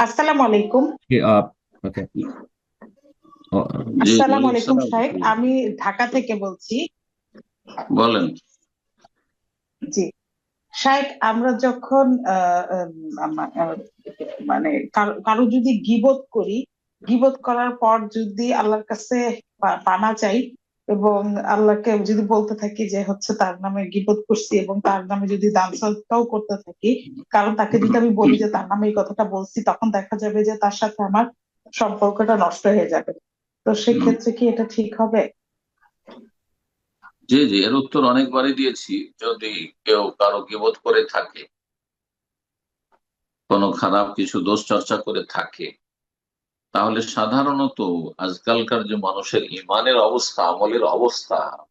আসসালামু আলাইকুম। আসসালামু আলাইকুম শাহেক আমি ঢাকা থেকে বলছি। বলেন। জি। শাহেক আমরা যখন মানে কারও কারও যদি গিবত করি গিবত করার পর যদি আল্লাহর কাছে পানা চাই এবং আল্লাহকে যদি বলতে থাকি যে হচ্ছে তার নামে গিবত করছি এবং তার নামে যদি দান সদকাও করতে থাকি কারণ তাকে যদি আমি বলি যে তার নামে এই কথাটা বলছি তখন দেখা যাবে যে তার সাথে আমার সম্পর্কটা নষ্ট হয়ে যাবে। তো সেক্ষেত্রে কি এটা ঠিক হবে? জি জি এর উত্তর অনেকবারই দিয়েছি। যদি কেউ কারও গিবত করে থাকে কোনো খারাপ কিছু দোষ চর্চা করে থাকে তাহলে সাধারণত আজকালকার যে মানুষের ইমানের অবস্থা, আমলের অবস্থা,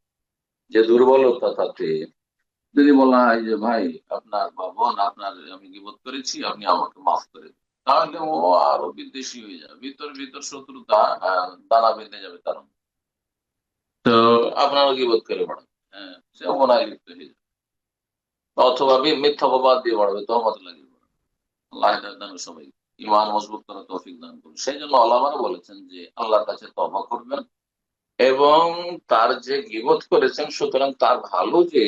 যে দুর্বলতা তাতে, যদি বলা হয় যে, ভাই, আপনার বা বোন আপনার, আমি গিবত করেছি, আপনি আমাকে মাফ করে তাহলে ও আরও বিদ্বেষী হয়ে যাবে। ভিতর ভিতর শত্রুতা দানা বেঁধে যাবে তার। তো আপনারও গিবত করে বাড়াবে। হ্যাঁ সে অনায় লিপ্ত হয়ে যাবে। অথবা মিথ্যা অপবাদ দিয়ে বাড়াবে, তহমত লাগিয়ে বাড়াবে। আল্লাহ সবাই ইমান মজবুত করা তৌফিক দান করুন। সেই জন্য আল্লাহরা বলেছেন যে আল্লাহর কাছে তবা করবেন এবং তার যে গিবত করেছেন, সুতরাং তার ভালো যে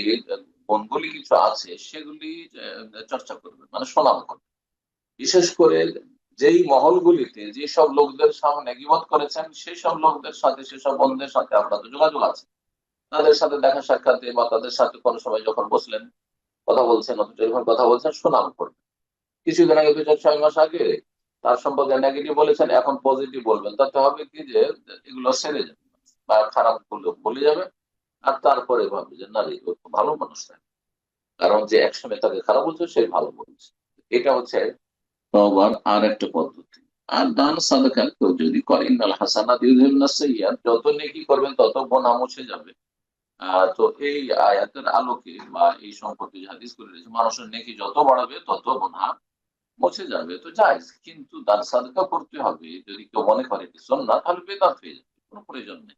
গুণগুলি কিছু আছে, সেগুলি চর্চা করবেন মানে শোনাম করবেন। বিশেষ করে যেই মহলগুলিতে যেসব লোকদের সামনে গিবত করেছেন সেই সব লোকদের সাথে, সেসব বন্ধুদের সাথে আপনাদের যোগাযোগ আছে। তাদের সাথে দেখা সাক্ষাতে বা তাদের সাথে কোনো সময় যখন বসলেন, কথা বলছেন, অথচ কথা বলছেন সুনাম করবেন। কিছুদিন আগে দু চার ছয় মাস আগে তার সম্পর্কে নেগেটিভ বলেছেন, এখন পজিটিভ বলবেন। তাতে হবে কি যে, এগুলো সেরে যাবে বা খারাপ করলে বলে যাবে, আর তারপরে ভাববে যে, না রে ভালো মানুষ না। কারণ যে একসময় তাকে খারাপ বলছে, সে ভালো বলছে। এটা হচ্ছে তবার আর একটা পদ্ধতি। আর দান সাদাকা কেউ যদি করেন ইউযহিবনা সাইয়্যাত যত নেকি করবেন, তত গোনা মুছে যাবে। তো এই আয়াতের আলোকে বা এই সম্পর্কে হাদিস করে রয়েছে, মানুষের নেকি যত বাড়াবে, তত গোনা মুছে যাবে তো জায়েজ কিন্তু দান সাদকা করতে হবে। যদি কেউ মনে করে এটি সুন্নাত তাহলে বেদাত হয়ে যাবে কোনো প্রয়োজন নেই।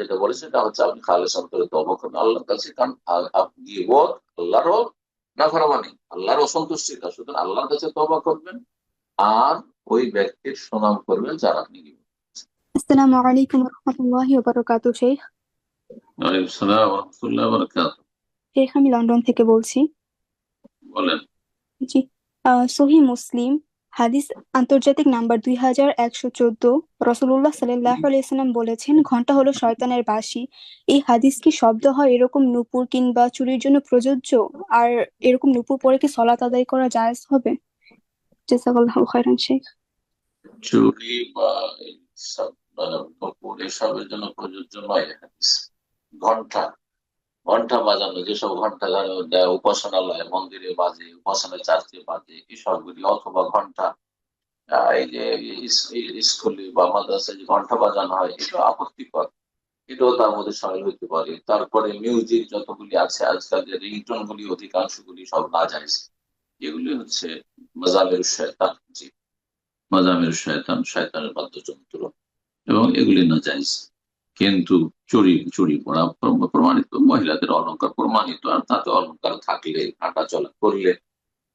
যেটা বলেছে সেটা হচ্ছে আপনি খালেস অন্তরে তবা আল্লাহর কাছে কারণ আপনি আল্লাহরও না আল্লাহর অসন্তুষ্টির কাজ। সুতরাং আল্লাহর কাছে তবা করবেন আর ওই ব্যক্তির সুনাম করবেন যার আপনি গিবত আসসালামু আলাইকুম রহমতুল্লাহি ওবারাকাতু শেখ। ওয়ালাইকুম আসসালাম ওয়া রাহমাতুল্লাহি ওয়া বারাকাতুহু। শেখ আমি লন্ডন থেকে বলছি। বলেন। জি। সহি মুসলিম, হাদিস আন্তর্জাতিক নাম্বার দুই হাজার একশো চোদ্দ রসুল্লাহ সাল্লাহ আলাইসাল্লাম বলেছেন, ঘণ্টা হলো শয়তানের বাসি এই হাদিস কি শব্দ হয় এরকম নূপুর কিংবা চুরির জন্য প্রযোজ্য? আর এরকম নূপুর পরে কি সলাত আদায় করা জায়েজ হবে? শেখ। চুরি বা মানে জন্য প্রযোজ্য নয় ঘণ্টা। ঘণ্টা বাজানো, যেসব ঘণ্টা উপাসনালয়, মন্দিরে বাজে উপাসনা চার্চে বাজে এসবগুলি অথবা ঘণ্টা এই যে স্কুলে বা মাদ্রাসায় যে ঘণ্টা বাজানো হয় এটা আপত্তিকর। এটাও তার মধ্যে সামিল হইতে পারে। তারপরে মিউজিক যতগুলি আছে, আজকাল যে রিংটোন গুলি অধিকাংশগুলি সব না যায় এগুলি হচ্ছে মাজামের শয়তান জি। মাজামের শয়তান, শয়তানের বাদ্যযন্ত্র। এবং এগুলি না যায় কিন্তু চুরি চুরি করা প্রমাণিত, মহিলাদের অলঙ্কার প্রমাণিত, আর তাতে অলঙ্কার থাকলে হাঁটা চলা করলে,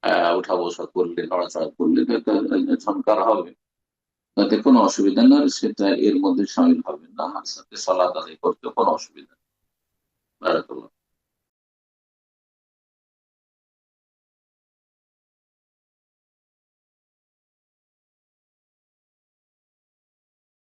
আহ, উঠা বসা করলে, নড়াচড়া করলে ঝনকার হবে। তাতে কোনো অসুবিধা না সেটা এর মধ্যে সামিল হবে না সাথে সলাদ আদায় করতে কোনো অসুবিধা নেই